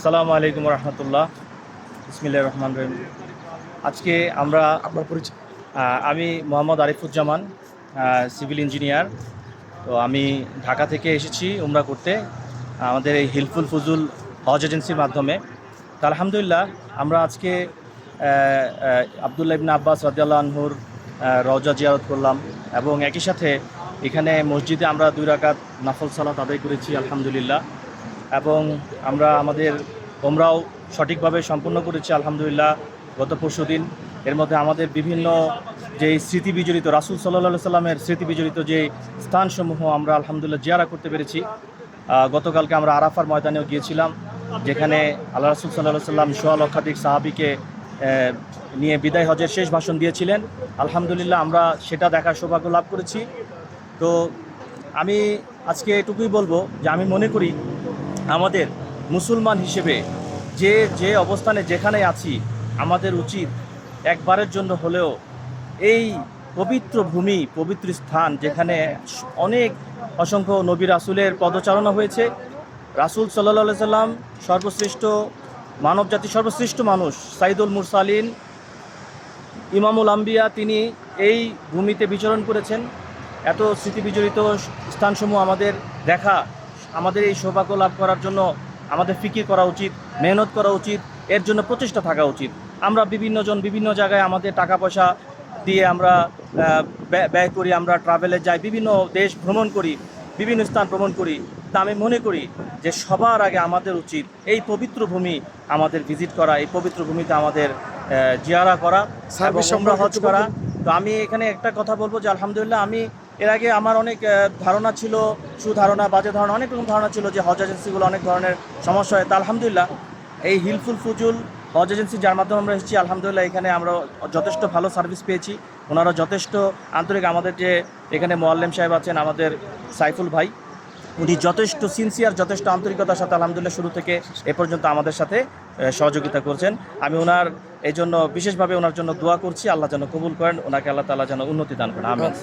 আসসালামু আলাইকুম রহমতুল্লাহ। ইসমিল্লা রহমান রহিম। আজকে আমরা আপনার পরিচয়। আমি মোহাম্মদ আরিফুজ্জামান সিভিল ইঞ্জিনিয়ার। তো আমি ঢাকা থেকে এসেছি উমরা করতে আমাদের এই হিলফুল ফুজুল হজ এজেন্সির মাধ্যমে। তো আলহামদুলিল্লাহ আমরা আজকে আবদুল্লাহ ইবনা আব্বাস রাজিয়াল্লাহ আনহুর রওজা জিয়ারত করলাম এবং একই সাথে এখানে মসজিদে আমরা দুই রাকাত নাফল সালাত আদায় করেছি আলহামদুলিল্লাহ। এবং আমরা আমাদের ওমরাও সঠিকভাবে সম্পন্ন করেছি, আলহামদুলিল্লাহ। গত পরশু দিন এর মধ্যে আমাদের বিভিন্ন যে স্মৃতি বিজড়িত, রাসুল সাল্লাহ সাল্লামের স্মৃতি বিজড়িত যে স্থানসমূহ আমরা আলহামদুলিল্লাহ জিয়ারা করতে পেরেছি। গতকালকে আমরা আরাফার ময়দানেও গিয়েছিলাম, যেখানে আল্লাহ রাসুল সাল্লাহ সাল্লাম সোয়া লক্ষাধিক সাহাবিকে নিয়ে বিদায় হজের শেষ ভাষণ দিয়েছিলেন। আলহামদুলিল্লাহ আমরা সেটা দেখার সৌভাগ্য লাভ করেছি। তো আমি আজকে এটুকুই বলব যে আমি মনে করি আমাদের মুসলমান হিসেবে যে যে অবস্থানে যেখানে আছি, আমাদের উচিত একবারের জন্য হলেও এই পবিত্র ভূমি, পবিত্র স্থান যেখানে অনেক অসংখ্য নবী রাসুলের পদচারণা হয়েছে। রাসুল সাল্লাহ সাল্লাম সর্বশ্রেষ্ঠ, মানব জাতি সর্বশ্রেষ্ঠ মানুষ সাইদুল মুরসালিন, ইমামুল আম্বিয়া তিনি এই ভূমিতে বিচরণ করেছেন। এত স্মৃতিবিজড়িত স্থানসমূহ আমাদের দেখা আমাদের এই সৌভাগ্য লাভ করার জন্য আমাদের ফিকির করা উচিত মেহনত করা উচিত এর জন্য প্রচেষ্টা থাকা উচিত। আমরা বিভিন্নজন বিভিন্ন জায়গায় আমাদের টাকা পয়সা দিয়ে আমরা ব্যয়- করি আমরা ট্রাভেলে যাই বিভিন্ন দেশ ভ্রমণ করি বিভিন্ন স্থান ভ্রমণ করি। তা আমি মনে করি যে সবার আগে আমাদের উচিত এই পবিত্র ভূমি আমাদের ভিজিট করা এই পবিত্র ভূমিতে আমাদের জিয়ারা করা এবং হজ করা। তো আমি এখানে একটা কথা বলব যে আলহামদুলিল্লাহ আমি এর আগে আমার অনেক ধারণা ছিল, সুধারণা, বাজে ধারণা, অনেক রকম ধারণা ছিল যে হজ এজেন্সিগুলো অনেক ধরনের সমস্যা হয়। তা আলহামদুলিল্লাহ, এই হিলফুল ফুজুল হজ এজেন্সি যার মাধ্যমে আমরা এসেছি, আলহামদুলিল্লাহ এখানে আমরা যথেষ্ট ভালো সার্ভিস পেয়েছি। ওনারা যথেষ্ট আন্তরিক আমাদের যে এখানে মোয়াল্লেম সাহেব আছেন, আমাদের সাইফুল ভাই, উনি যথেষ্ট সিনসিয়ার যথেষ্ট আন্তরিকতার সাথে আলহামদুলিল্লাহ শুরু থেকে এ পর্যন্ত আমাদের সাথে সহযোগিতা করছেন। আমি ওনার এই জন্য বিশেষভাবে ওনার জন্য দোয়া করছি, আল্লাহ যেন কবুল করেন, ওনাকে আল্লাহ তাআলা যেন উন্নতি দান করেন। আমিন।